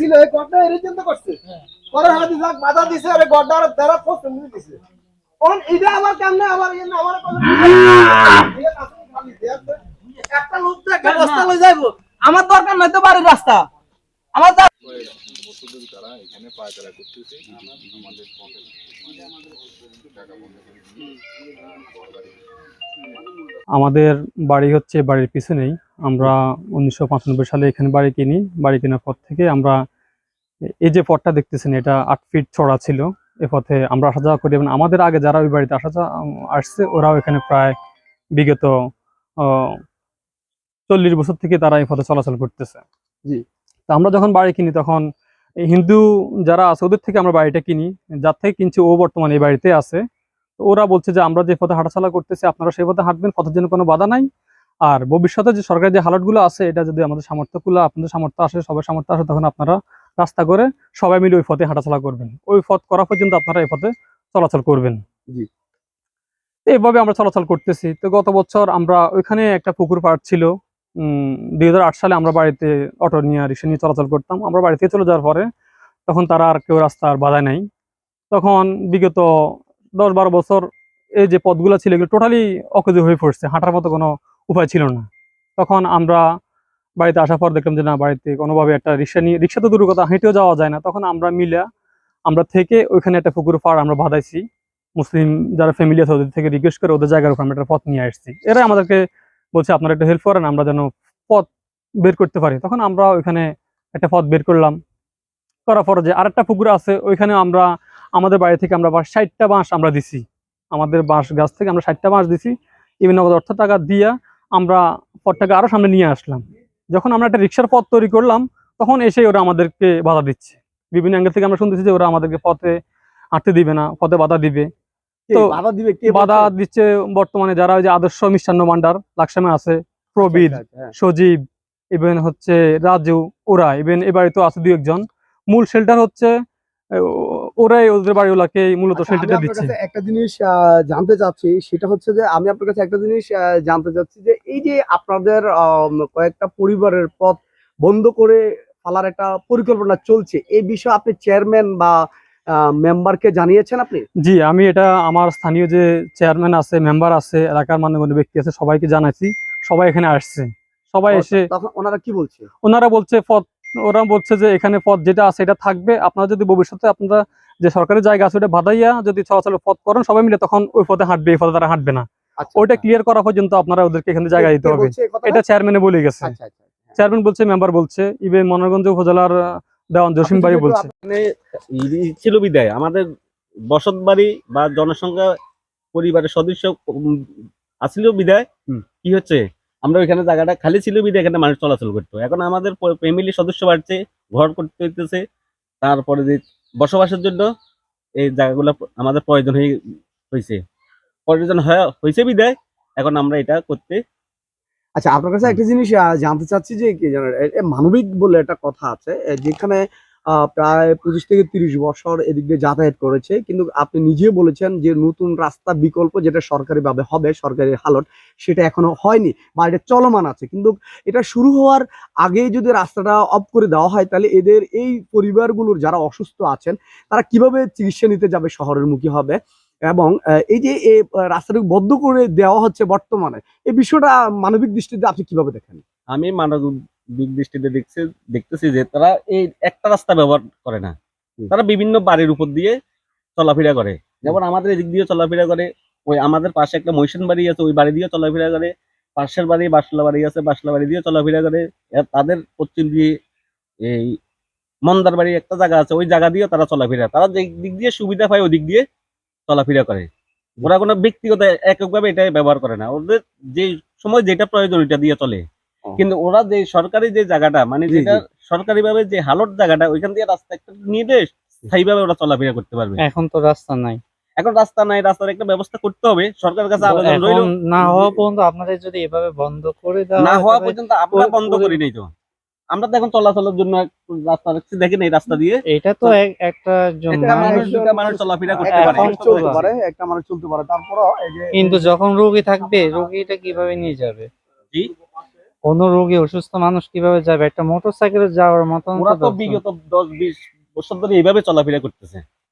ছিল এই গড্ডা এর জন্য করছে। পরে হাতি যাক বাধা দিছে আরে গড্ডা আর পোস্ট মিলে দিছে। কোন এটা আমার কেমনে আমার এই না আমার একটা লোক তো একটা রাস্তা লই যাইবো। আমার দরকার নাই তো বাড়ির রাস্তা। আমার তারা এখানে পায়তারা করতেছে আমাদের আমাদের বাড়ি হচ্ছে বাড়ির পিছনেই। আমরা উনিশশো পঁচানব্বই সালে এখানে বাড়ি কিনি। বাড়ি কেনার পর থেকে আমরা এই যে পথটা দেখতেছেন এটা আট ফিট চড়া ছিল। এ পথে আমরা আসা যাওয়া করি এবং আমাদের আগে যারা ওই বাড়িতে আসা যাওয়া আসছে ওরাও এখানে প্রায় বিগত চল্লিশ বছর থেকে তারা এই পথে চলাচল করতেছে। জি। তো আমরা যখন বাড়ি কিনি তখন হিন্দু যারা আছে ওদের থেকে আমরা বাড়িটা কিনি। যার থেকে কিনছি ও বর্তমানে এই বাড়িতে আছে। তো ওরা বলছে যে আমরা যে পথে হাঁটাচলা করতেছি আপনারা সেই পথে হাঁটবেন পথের জন্য কোনো বাধা নাই। আর ভবিষ্যতে যে সরকারি যে হালতগুলো আছে এটা যদি আমাদের সামর্থ্যগুলো আপনাদের সামর্থ্য আসে সবার সামর্থ্য আসে তখন আপনারা রাস্তা করে সবাই মিলে ওই পথে হাঁটাচলা করবেন। ওই পথ করা পর্যন্ত আপনারা এই পথে চলাচল করবেন। জি। এইভাবে আমরা চলাচল করতেছি। তো গত বছর আমরা ওইখানে একটা পুকুর পাড় ছিল। দুই হাজার আট সালে আমরা বাড়িতে অটো নিয়ে রিক্সা নিয়ে চলাচল করতাম। আমরা বাড়িতে চলে যাওয়ার পরে তখন তারা আর কেউ রাস্তার বাধায় নাই। তখন বিগত দশ বারো বছর এই যে পথগুলো ছিল, এগুলো টোটালি অকেজো হয়ে পড়ছে। হাঁটার মতো কোনো উপায় ছিল না। তখন আমরা বাড়িতে আসার পর দেখলাম যে, না, বাড়িতে কোনোভাবে একটা রিক্সা নিয়ে রিক্সা তো দূর কথা, হেঁটেও যাওয়া যায় না। তখন আমরা মিলে আমরা থেকে ওইখানে একটা পুকুর পাড় আমরা বাঁধাইছি। মুসলিম যারা ফ্যামিলি আছে, ওদের থেকে রিকোয়েস্ট করে ওদের জায়গার উপর আমরা একটা পথ নিয়ে আসছি। এরা আমাদেরকে বলছে, আপনারা একটু হেল্প করেন, আমরা যেন পথ বের করতে পারি। তখন আমরা ওইখানে একটা পথ বের করলাম। করার পর যে আরেকটা পুকুর আছে ওইখানে আমরা, আমাদের বাড়ি থেকে আমরা বাঁশ, ষাটটা বাঁশ আমরা দিছি। আমাদের বাঁশ গাছ থেকে আমরা ষাটটা বাঁশ দিছি। বিভিন্ন অর্থ টাকা দিয়া আমরা পথটাকে আরও সামনে নিয়ে আসলাম। যখন আমরা একটা রিক্সার পথ তৈরি করলাম, তখন এসে ওরা আমাদেরকে বাধা দিচ্ছে। বিভিন্ন অ্যাঙ্গেল থেকে আমরা শুনতেছি যে ওরা আমাদেরকে পথে হাঁটতে দিবে না, পথে বাধা দিবে। তো বাধা দিবে কে বাধা দিচ্ছে বর্তমানে যারা ওই যে আদর্শ মিষ্টান্ন ভান্ডার লাকসামে আছে প্রবীর আচ্ছা, আচ্ছা, হ্যাঁ। সজীব ইভেন হচ্ছে রাজু ওরা ইভেন এ বাড়িতে আছে দুই একজন। মূল শেল্টার হচ্ছে ওরাই ওদের বাড়িওয়ালাকে মূলত আচ্ছা, শেল্টারটা দিচ্ছে। একটা জিনিস জানতে চাচ্ছি সেটা হচ্ছে যে আমি আপনার কাছে একটা জিনিস জানতে চাচ্ছি যে এই যে আপনাদের কয়েকটা পরিবারের পথ বন্ধ করে ফেলার একটা পরিকল্পনা চলছে এই বিষয়ে আপনি চেয়ারম্যান বা মেম্বারকে জানিয়েছেন আপনি? জি আমি এটা আমার স্থানীয় যে চেয়ারম্যান আছে মেম্বার আছে এলাকার মান্যগণ্য ব্যক্তি আছে সবাইকে জানাইছি। সবাই এখানে আসছে। সবাই এসে তখন ওনারা কি বলছে? ওনারা বলছে পথ ওরা বলছে যে এখানে পথ যেটা আছে এটা থাকবে। আপনারা যদি ভবিষ্যতে আপনারা যে সরকারি জায়গা আছে ওটা বাধাইয়া যদি চলাচলের পথ করেন সবাই মিলে তখন ওই পথে হাঁটবে এই পথে তারা হাঁটবে না। আচ্ছা, ওইটা আচ্ছা। ক্লিয়ার করা পর্যন্ত আপনারা ওদেরকে এখানে জায়গা দিতে হবে? এটা চেয়ারম্যানে বলে গেছে। আচ্ছা আচ্ছা আচ্ছা। চেয়ারম্যান বলছে মেম্বার বলছে। ইভেন মনোরগঞ্জ উপজেলার দেওয়ান জসিম আপনি বলছে ছিল বিদায় আমাদের বসত বাড়ি বা জনসংখ্যা পরিবারের সদস্য আছিল বিদায়। কি হচ্ছে? আমরা ওইখানে জায়গাটা খালি ছিল বিদায় এখানে মানুষ চলাচল করতো। এখন আমাদের ফ্যামিলি সদস্য বাড়ছে ঘর করতে হইতেছে। তারপরে যে বসবাসের জন্য এই জায়গাগুলো আমাদের প্রয়োজন হয়ে হয়েছে প্রয়োজন হয়েছে বিদায়। এখন আমরা এটা করতে আচ্ছা আপনার কাছে একটা জিনিস জানতে চাচ্ছি যে মানবিক বলে একটা কথা আছে যেখানে প্রায় পঁচিশ থেকে তিরিশ বছর এদিক দিয়ে যাতায়াত করেছে কিন্তু আপনি নিজে বলেছেন যে নতুন রাস্তা বিকল্প যেটা সরকারিভাবে হবে সরকারি হালট সেটা এখনও হয়নি বা এটা চলমান আছে। কিন্তু এটা শুরু হওয়ার আগে যদি রাস্তাটা অফ করে দেওয়া হয় তাহলে এদের এই পরিবারগুলোর যারা অসুস্থ আছেন তারা কীভাবে চিকিৎসা নিতে যাবে শহরের মুখী হবে? এবং এই যে আহ, বদ্ধ করে দেওয়া হচ্ছে বর্তমানে এই বিষয়টা মানবিক দৃষ্টিতে আপনি কীভাবে দেখেন? আমি মানবিক দিক দৃষ্টিতে দেখছি দেখতেছি যে তারা এই একটা রাস্তা ব্যবহার করে না। তারা বিভিন্ন বাড়ির উপর দিয়ে চলাফেরা করে। যেমন আমাদের এদিক দিয়ে চলাফেরা করে ওই আমাদের পাশে একটা মহিষান বাড়ি আছে ওই বাড়ি দিয়ে চলাফেরা করে। পাশের বাড়ি বাসলা বাড়ি আছে বাসলা বাড়ি দিয়ে চলাফেরা করে। তাদের পশ্চিম দিয়ে এই মন্দার বাড়ি একটা জায়গা আছে ওই জায়গা দিয়ে তারা চলাফেরা। তারা যে দিক দিয়ে সুবিধা পায় ওই দিক দিয়ে চলাফেরা করে। ওরা কোনো ব্যক্তিগত এককভাবে এটা ব্যবহার করে না। ওদের যে সময় যেটা প্রয়োজন ওইটা দিয়ে চলে। কিন্তু ওরা যে সরকারি যে জায়গাটা মানে যেটা। সরকারি ভাবে যে হালট জায়গাটা ওইখান দিয়ে রাস্তা একটা নিয়ে দেশ স্থায়ীভাবে ওরা চলাফেরা করতে পারবে। এখন তো রাস্তা নাই। এখন রাস্তা নাই রাস্তার একটা ব্যবস্থা করতে হবে। সরকারের কাছে আবেদন রইল। না হওয়া পর্যন্ত আপনাদের যদি এভাবে বন্ধ করে দেওয়া না হওয়া পর্যন্ত আমরা বন্ধ করি নাই তো। আমরা তো এখন চলাচলের জন্য রাস্তা রাখছি দেখেন এই রাস্তা দিয়ে। এটা তো একটা মানুষ চলাফেরা করতে পারে। চলতে পারে। একটা মানুষ চলতে পারে। তারপর এই কিন্তু যখন রোগী থাকবে রোগীটা কীভাবে নিয়ে যাবে? জি। কোনো রোগী অসুস্থ মানুষ কীভাবে যাবে? একটা মোটর সাইকেলে যাওয়ার মতন তো ওরা তো বিগত দশ বিশ বছর ধরে এইভাবে চলাফেরা করতেছে।